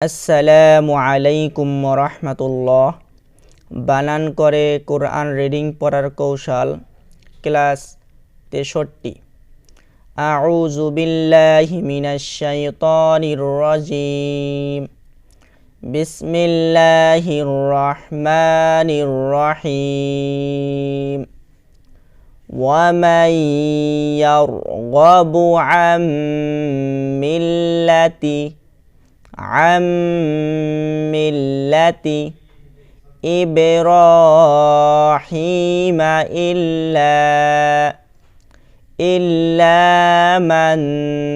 আসসালামু আলাইকুম রহমতুল্লাহ বানান করে কোরআন রিডিং পড়ার কৌশল ক্লাস তেষট্টি আউযু বিল্লাহি মিনাশ শাইতানির রাজিম বিসমিল্লাহির রহমানির রহিম ومن يرغب عن ملة عن ملة إبراهيم إلا إلا من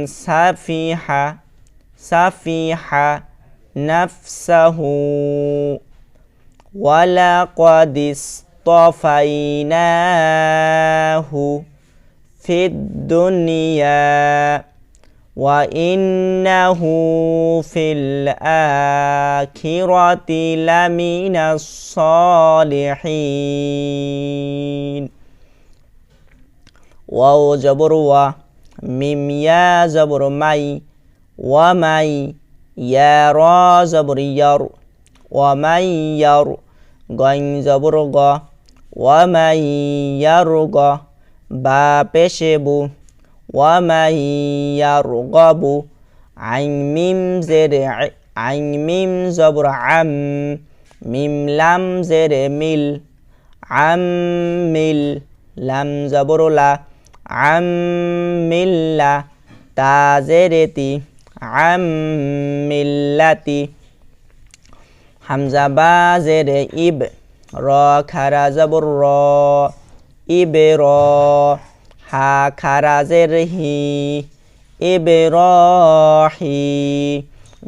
سفح سفح نفسه ولقد اصطفيناه في الدنيا. وإنه في الآخرة لمن الصالحين واو جبر و ميم يا زبر مي ومي يا را زبر ير ومن ير غن زبر غ ومن يرغ با بشبو ومن يرغب عن ميم زر عن ميم زبر عم ميم لم زر ميل عم ميل لم زبر لا عم ميل لا تا زرتي عم ملتي حمزة با زر إب را كرا زبر را إب را হা খারা জের হি ইব র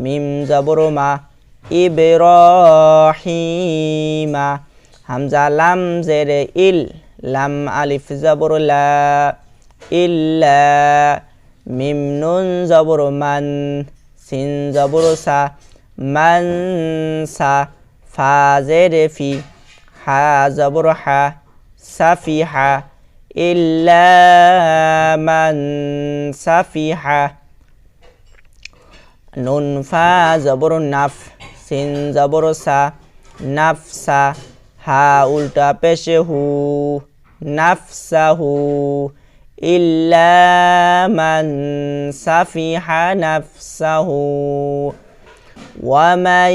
মিম জবর মা ইব র হামজা লাম জেরে ইল, লাম আলিফ জবর লা ইল্লা। মিম নুন জবর মান, সিন জবর সা মানসা ফা জেরে ফি, হা জবর হা। إلا من سفح. نون فا زبر نف سين زبر سا نفسا ها الٹا بشه ہو إلا من سفح نفسه ومن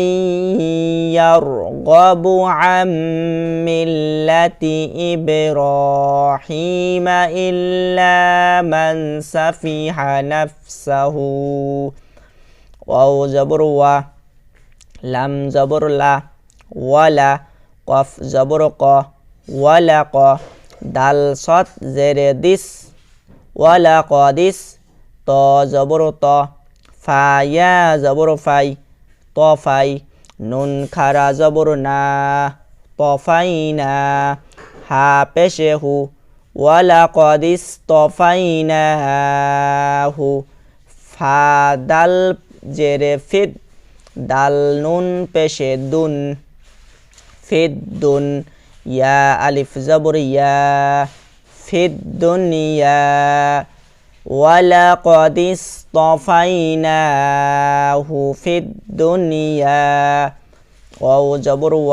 يرغب عن ملة إبراهيم إلا من سفح نفسه واو زبر و لم زبر لا ولا قف زبر ق ولق دال صد زر دس ولقدس ط زبر ط فايا زبر فاي তফাই নুন খারা জবর না তফাই না হা পেশে হু ওয়ালা কদিস তফাই না হু ফা দাল জেরে ফিদ দাল নুন পেশে দুন ফিদ দুন ইয়া আলিফ জবর ইয়া ফিদ দুনিয়া ولقد اصطفيناه في الدنيا واو جبر و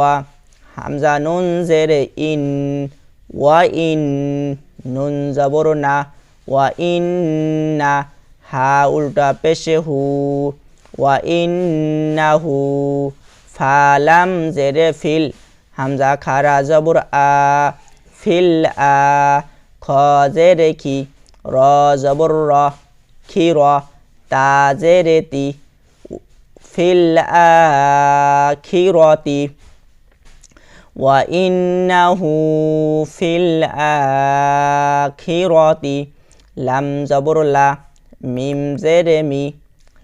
হামজা নুন জেরে ইন ওয়া ইন নুন জবর না ওয়া ইন না হা উল্টা পেশে হু ওয়া ইন না হু ফালাম জেরে ফিল হামজা খারা জবর আ ফিল আ খ জেরে কি رازبرة كيرة تازرتي في الآخرة وإنه في الآخرة لم زبر لا ميم زرمي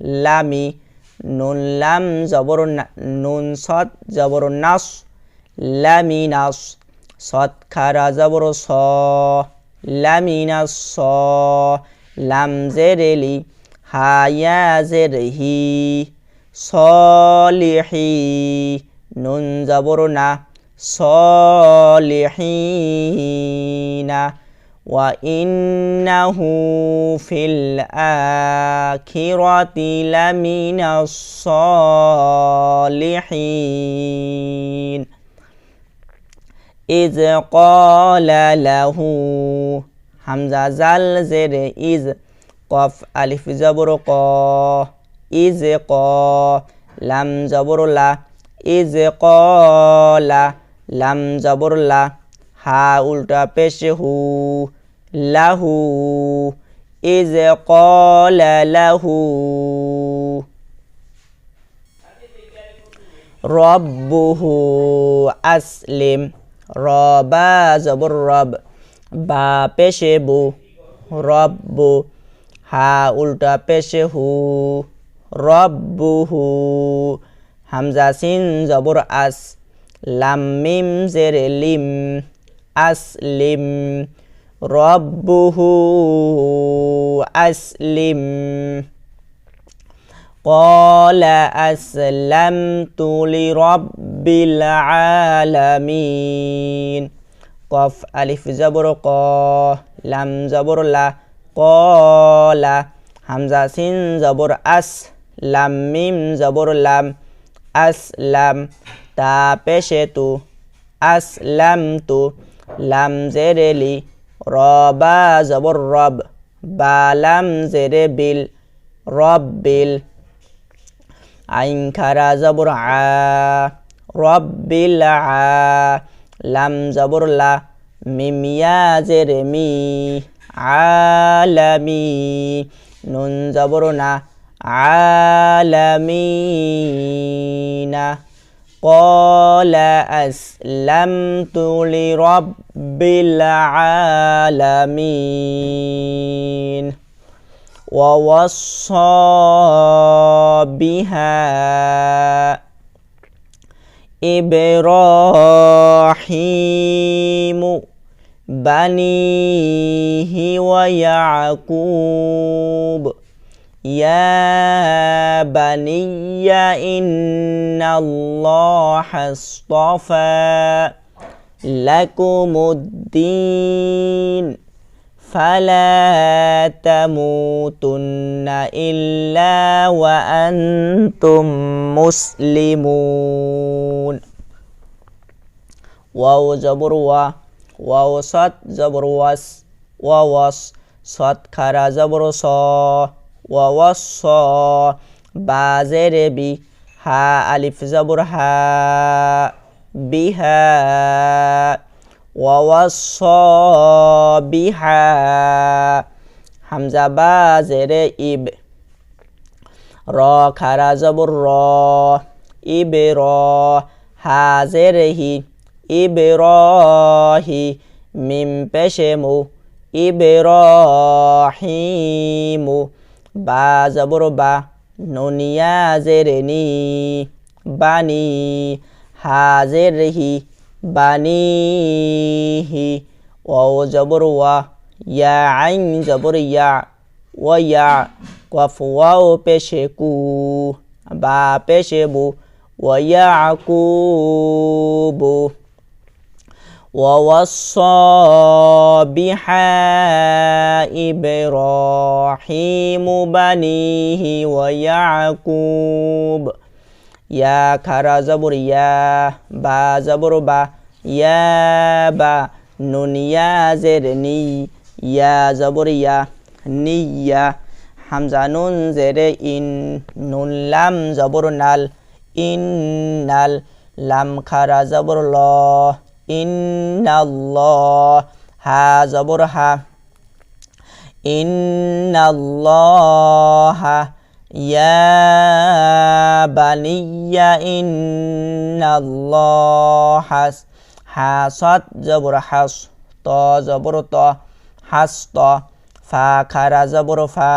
لامي نون لم زبر نون صد زبر نص لامي نص صد كرا زبر صا لمن الصا لم زرلي هيا زره صالحي نون زبرنا. صالحين وإنه في الآخرة لمن الصالحين ইজ কলাহু হামজা জাল জের ইজ কফ আলিফ জবর ক ইজ ক লাম জবর লা ইজ কলা লাম জবরলা হা উল্টা পেশ হু, লাহু ইজ কলাহু রব্বুহু আসলিম। রবা জবর রব, বা পেশে বু রব্বু হা উল্টা পেশে হু রব্বুহু হামজা সিন জবর আস, লাম মিম জেরে লিম আসলিম রব্বুহু আসলিম قال أسلمت لرب العالمين قف ألف زبر قا لم زبر لا قال همزة سين زبر أس لم ميم زبر لم أسلم تا بشتو أسلمت لم زرلي ربا زبر رب با لم زربل ربل أنكر زبر ع رب الع لم زبر لا. ميم يا زرمي. عالمي. نون زبرنا. عالمين قال أسلمت لرب العالمين. ووصى بها إبراهيم بنيه ويعقوب يا بني إن الله اصطفى لكم الدين فلا تموتن إلا وأنتم مسلمون. واو جبر وا واو صد جبر واس وواس صد خرا جبر صا ووصى بازر بي ها ألف جبر ها بها ওয়াওয়াসা বিহা হামজা বা জেরে ইব। র খারা জবর র, ইবে র হা জেরে হি, ইবে র হি, মিম পেশে মু, ইবে র বা নুনিয়া জেরে নি, বানি বানিহি ওয়াও জবর ওয়া ইয়া আইন জবর ইয়া ওয়া ইয়া কফ ওয়াও পেশে কু বা পেশে বু ওয়া ইয়াকুবু ووصى بها إبراهيم بنيه ويعقوب ইয়া খারা জবর, ইয়া বা জবর, বা ইয়া বা নুন, ইয়া জের, নি, ইয়া জবর, ইয়া নিয়া হামজা, নুন, জেরে, ইন, নুন, লাম, জবর, নাল, ইন, নাল, লাম, খারা জবর, ল ইন্নাল্লাহ হা জবর, হা ইন্নাল্লাহা يا بني إن الله حصد زبر حص طا زبر طا حص طا فا خر زبر فا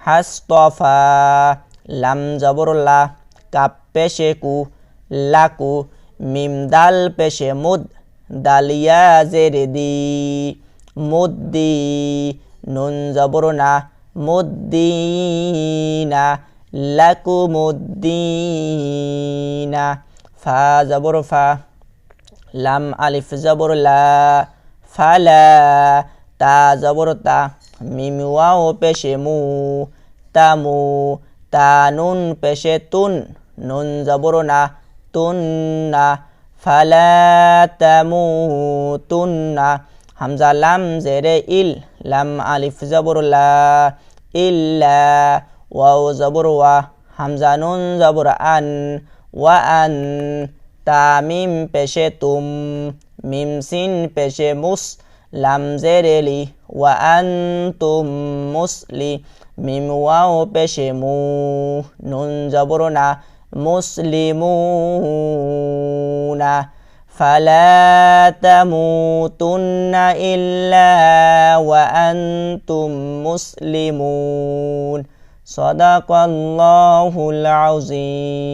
حص طا فا لم زبر لا কাপ পেশে কু লাকু মিম দাল পেশে মুদ দালিয়া জেরে দি মুদ্দি নুন জবর না মুদ্দিনা, লাকুমুদ্দিনা, ফা জবর ফা, লাম আলিফ জবর লা, ফালা, তা জবর তা, মিম ওয়াও পেশে মু তামু তা নুন পেশে তুন, নুন জবর না, তুন না, ফালা তামু তুন হামজা লাম জেরে ইল, লাম আলিফ জবর লা إلا واو زبر و حمزة نون زبر أن وأن تا ميم بشه ميم سين بشه مس لم زرلي وأنتم مسلي ميم واو بشه مو نون زبرنا مسلمون فلا تموتن إلا وأنتم مسلمون. صدق الله العظيم.